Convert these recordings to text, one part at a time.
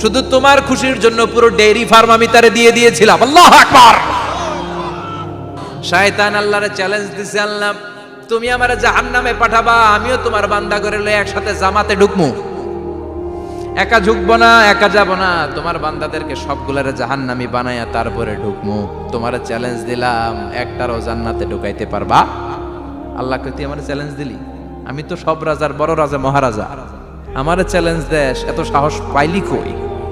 শুধু তোমার খুশির জন্য পুরো ডেইরি ফার্ম আমি তারে দিয়ে দিয়েছিলাম। আল্লাহ আকবার! শয়তান আল্লাহরে চ্যালেঞ্জ দিছে, আল্লাহ, তুমি আমার জাহান্নামে পাঠাবা, আমিও তোমার বান্দা করে লয়ে একসাথে জামাতে ঢুকমু। একা ঝুঁকবো না, একা যাব না, তোমার বান্দাদেরকে সবগুলারে জাহান্নামি বানাইয়া তারপরে ঢুকমু। তোমার চ্যালেঞ্জ দিলাম, একটারও জান্নাতে ঢুকাইতে পারবা। আল্লাহকে তুই আমার চ্যালেঞ্জ দিলি? আমি তো সব রাজার বড় রাজা, মহারাজা। আমার চ্যালেঞ্জ দেশ এত সাহস পাইলি কই?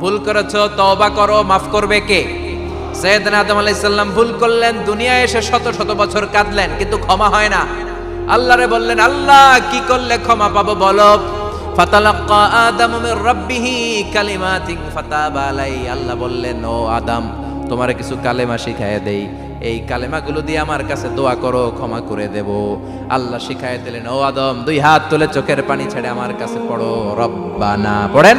ভুল করেছ, তওবা করো, মাফ করবে কে? সৈয়দনা আদম আলাইহিস সালাম ভুল করলেন, দুনিয়ায় এসে শত শত বছর কাঁদলেন, কিন্তু ক্ষমা হয় না। আল্লাহরে বললেন, আল্লাহ, কি করলে ক্ষমা পাবো বলো? ফাতালাক্কা আদম রাব্বিহি কালিমাতিন ফাতাবা আলাই আল্লাহ বললেন, ও আদম, তোমারে কিছু কালেমা শিখায় দেই। এই কালেমাগুলো দিয়ে আমার কাছে দোয়া করো, ক্ষমা করে দেব। আল্লাহ শিখায় দিলেন, ও আদম, দুই হাত তুলে চোখের পানি ছেড়ে আমার কাছে পড়ো, রব্বানা। পড়েন?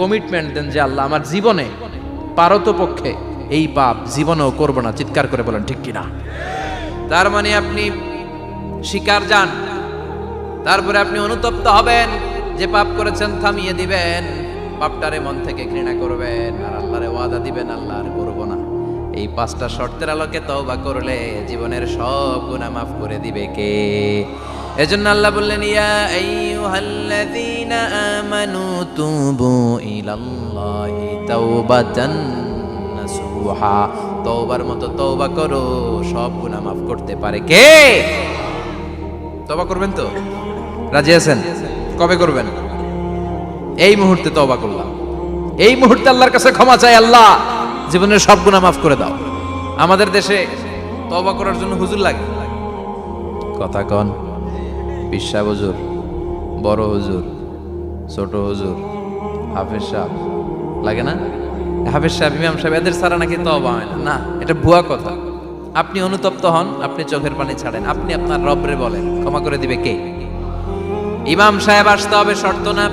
কমিটমেন্ট দেন যে আল্লাহ, আমার জীবনে পারতপক্ষে এই পাপ জীবনেও করব না। চিৎকার করে বলেন, ঠিক কিনা? তার মানে আপনি শিকার যান, তারপরে আপনি অনুতপ্ত হবেন, যে পাপ করেছেন থামিয়ে দিবেন, পাপটারে মন থেকে ঘৃণা করবেন, আর আল্লাহরে ওয়াদা দিবেন আল্লাহ আর করব না। এই পাঁচটা শর্তের আলোকে তওবা করলে জীবনের সব গুণা মাফ করে দিবে কে? এজন্য আল্লাহ বললেন, ইয়া আইয়ুহাল্লাযীনা আমানু তুবু ইলাল্লাহি তাওবাতান নাসুহা। তওবার মতো তওবা করো, সব গুনাহ মাফ করতে পারে কে? তওবা করবেন তো? রাজি আছেন? কবে করবেন? এই মুহূর্তে তওবা করলাম। এই মুহূর্তে আল্লাহর কাছে ক্ষমা চাই আল্লাহ। জীবনের সব গুনাহ মাফ করে দাও। আমাদের দেশে তওবা করার জন্য হুজুর লাগে। কথা কন। বিশ্বা হুজুর, বড় হুজুর, ছোট হুজুর, হাফেজ সাহ লাগে না? হাফেজ সাহেব, ইমাম সাহেব, এদের ছাড়া নাকি তওবা হয় না। না, এটা ভুয়া কথা। আপনি অনুতপ্ত হন, আপনি চোখের পানি ছাড়েন। আপনি আপনার রবরে বলেন, ক্ষমা করে দিবে কে? ইমাম সাহেব আসতে হবে শর্ত না।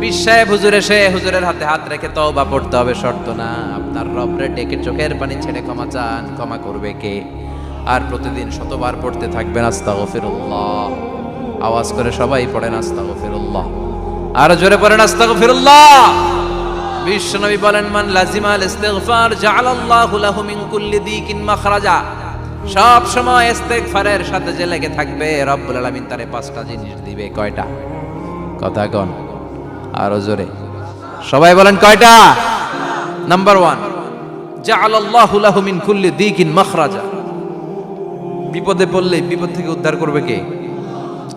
বিশ সাহেব হুজুর এসে হুজুরের হাতে হাত রেখে তওবা পড়তে হবে শর্ত না। আপনার রবরে ডেকে চোখের পানি ছেড়ে ক্ষমা চান, ক্ষমা করবে কে? আর প্রতিদিন শতবার পড়তে থাকবেন, আস্তাগফিরুল্লাহ। আওয়াজ করে সবাই পড়েন আস্তাগফিরুল্লাহ। আর জোরে পড়েন আস্তাগফিরুল্লাহ। বিশ্বনবী বলেন, মান লাজিমাল ইস্তিগফার জাআলাল্লাহু লাহু মিন কুল্লি দিকিন মাখরাজা। সব সময় ইস্তেগফারের সাথে যে লেগে থাকবে, রব্বুল আলামিন তারে পাঁচটা জিনিস দিবে। কয়টা? কথা কন। আরও জোরে। সবাই বলেন, কয়টা? নাম্বার ওয়ান জাআলাল্লাহু লাহু মিন কুল্লি দিকিন মাখরাজা। বিপদে পড়লে বিপদ থেকে উদ্ধার করবে কে?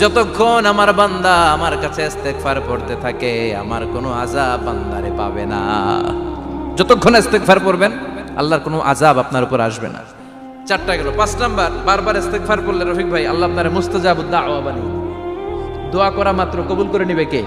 যতক্ষণ আমার বান্দা আমার কাছে ইস্তেগফার পড়তে থাকে, আমার কোনো আযাব বান্দারে পাবে না। যতক্ষণ ইস্তেগফার পড়বেন, আল্লাহর কোনো আযাব আপনার উপর আসবে না। চারটা গেল। পাঁচ নাম্বার, বারবার ইস্তেগফার করলে রফিক ভাই, আল্লাহ আপনার মুস্তাজাবুদ দাওয়া বানিয়ে দোয়া করা মাত্র কবুল করে নিবে কে?